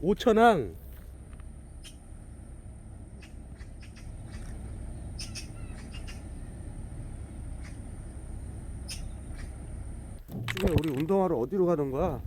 오천항 우리 운동하러 어디로 가는 거야?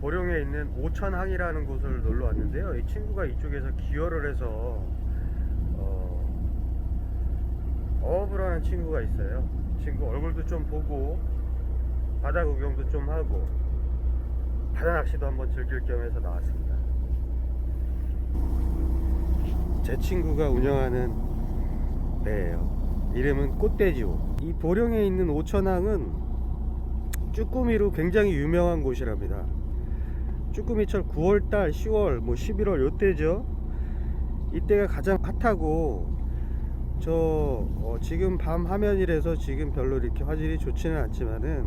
보령에 있는 오천항이라는 곳을 놀러 왔는데요. 이 친구가 이쪽에서 기여를 해서 어, 어업을 하는 친구가 있어요. 친구 얼굴도 좀 보고 바다 구경도 좀 하고 바다 낚시도 한번 즐길 겸 해서 나왔습니다. 제 친구가 운영하는 배예요. 이름은 꽃돼지호. 이 보령에 있는 오천항은 쭈꾸미로 굉장히 유명한 곳이랍니다. 쭈꾸미철 9월달, 10월, 뭐 11월 요때죠. 이때가 가장 핫하고 저 어, 지금 밤 화면이라서 지금 별로 이렇게 화질이 좋지는 않지만은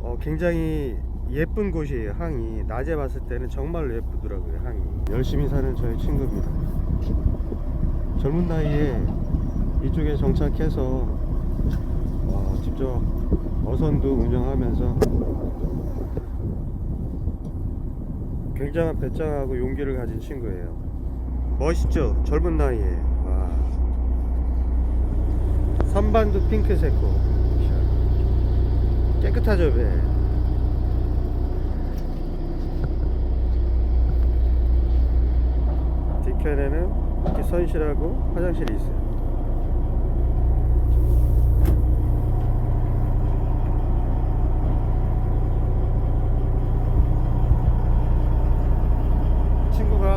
어, 굉장히 예쁜 곳이에요 항이. 낮에 봤을 때는 정말로 예쁘더라고요 항이. 열심히 사는 저희 친구입니다. 젊은 나이에 이쪽에 정착해서 어, 직접 어선도 운영하면서 굉장한 배짱하고 용기를 가진 친구예요. 멋있죠? 젊은 나이에. 와. 선반도 핑크색고 깨끗하죠 배? 뒤편에는 이렇게 선실하고 화장실이 있어요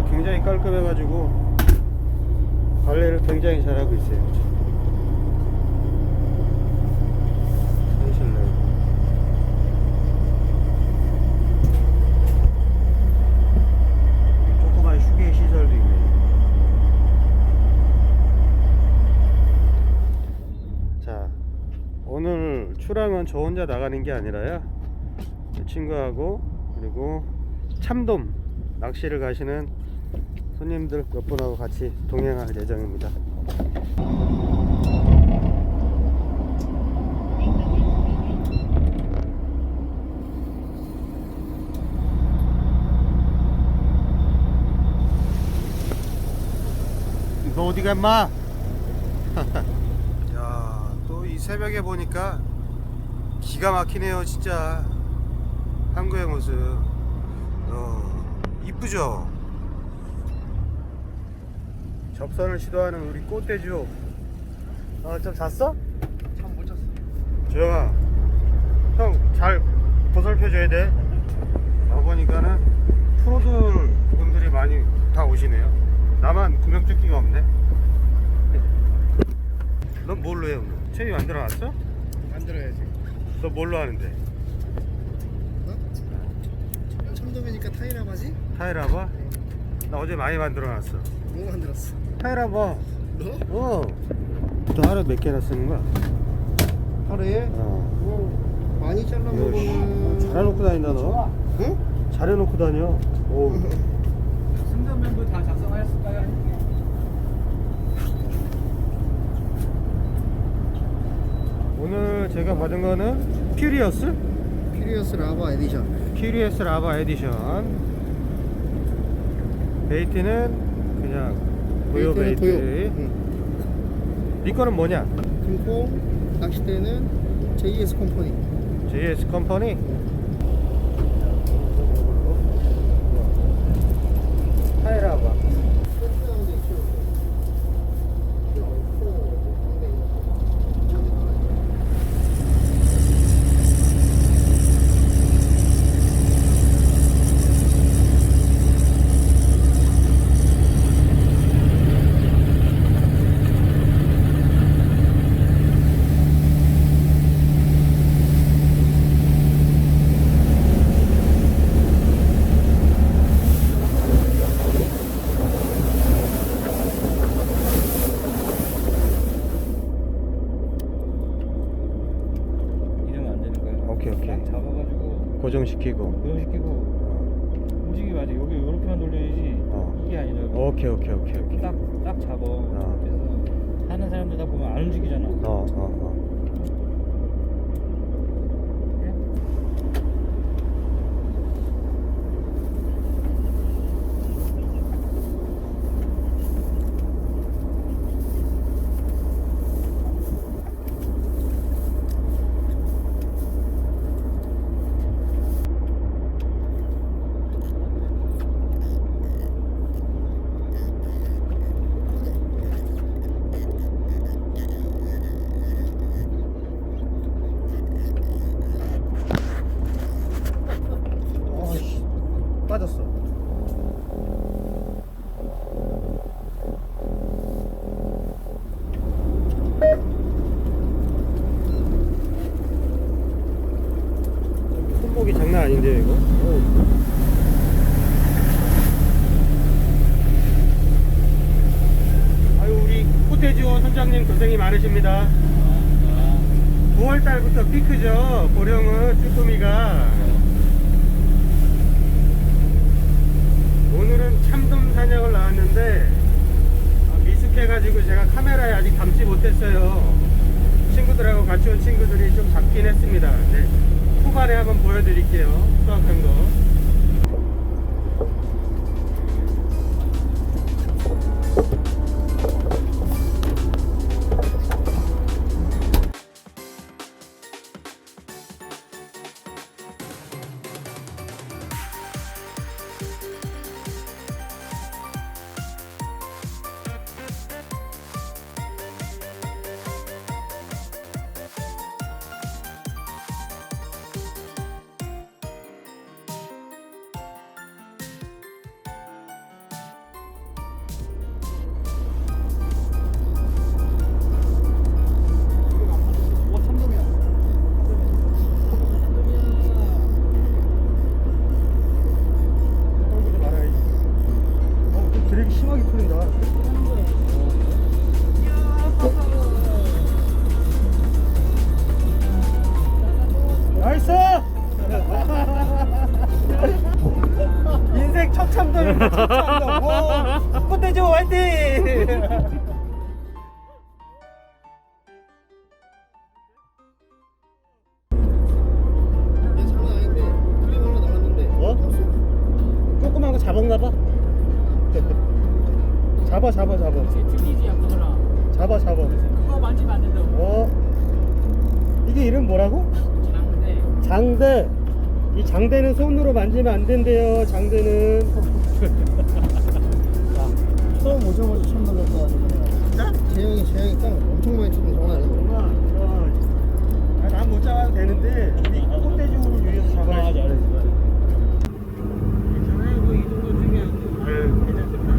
굉장히 깔끔해가지고 관리를 굉장히 잘하고 있어요 내고 조그만 휴게 시설도 있네. 자, 오늘 출항은 저 혼자 나가는 게 아니라요. 이 친구하고 그리고 참돔 낚시를 가시는 손님들 몇 분하고 같이 동행할 예정입니다. 너 어디 가 임마? 야, 또 이 새벽에 보니까 기가 막히네요, 진짜. 한국의 모습. 어, 이쁘죠? 접선을 시도하는 우리 꽃대주. 어, 좀 잤어? 참못 잤어. 조영아, 형 잘 보살펴줘야 돼. 와보니까는 프로들 분들이 많이 다 오시네요. 나만 구명조끼가 없네. 넌 뭘로 해 오늘? 채비 만들어 놨어? 만들어야지. 너 뭘로 하는데? 어? 참돔이니까 타이라바지? 타이라바? 나 어제 많이 만들어 놨어. 뭐 만들었어? 타이라바. 너? 어. 너 하루 몇 개나 쓰는 거야? 하루에? 어. 뭐 많이 잘라 이거 씨, 먹으면 잘해놓고 다닌다 너. 응? 잘해놓고 다녀. 오. 승전면도 다 작성하였을까요? 오늘 제가 받은 거는 퓨리어스? 퓨리어스 라바 에디션. 큐리어스 라바 에디션 베이트는 그냥 고요 베이트는 베이트. 응. 네 거는 뭐냐? 금콩 낚시대는 JS 컴퍼니. JS 컴퍼니 타이라바 고정시키고. 고정시키고 움직이 맞아. 여기 이렇게만 돌려야지. 어. 이게 아니라 오케이 오케이 오케이 오케이. 딱, 딱 잡아. 그래서 하는 사람들 다 보면 안 움직이잖아. 어, 어, 어. 어이씨 빠졌어. 손목이 장난 아닌데요 이거? 아유 우리 코테지오 선장님 고생이 많으십니다. 9월달부터 피크죠 보령은 쭈꾸미가 오늘은 참돔 사냥을 나왔는데 아, 미숙해가지고 제가 카메라에 아직 담지 못했어요. 친구들하고 같이 온 친구들이 좀 잡긴 했습니다. 네. 후반에 한번 보여드릴게요. 수확한 거 잡아 잡아 틀리지 약간나. 잡아 잡아. 그거 만지면 안 된다고. 어? 이게 이름 뭐라고? 장대. 장대. 이 장대는 손으로 만지면 안 된대요 장대는. 처음 오자마자 처음 아니야 재영이 재영이 깡 엄청 많이 치는 장난 아니야 아, 난못 잡아도 되는데 우리 콧대중으로 위해서 잡아야지 괜찮아요 뭐이 정도쯤이야 아유 괜찮습니다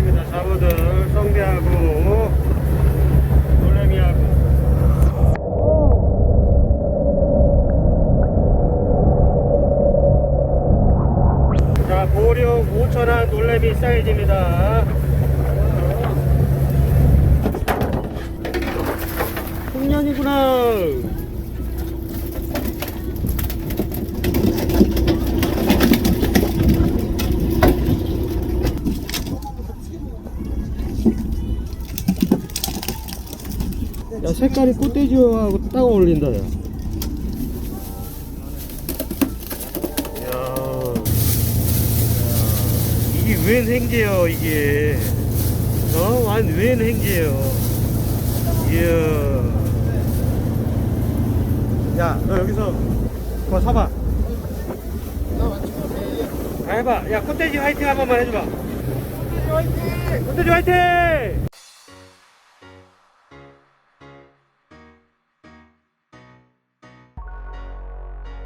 잡어드립니다. 잡어들 성대하고 놀래미하고. 자 보령 5천원 놀래미 사이즈입니다. 풍년이구나 야 색깔이 꽃돼지하고 딱 어울린다 야. 야. 이게 웬 행제요 이게? 어? 완웬 행제요 이야. 야너 여기서 그거 나 아, 해봐. 야 꽃돼지 화이팅 한 번만 해줘봐. 꽃돼지 화이팅! 꽃돼지 화이팅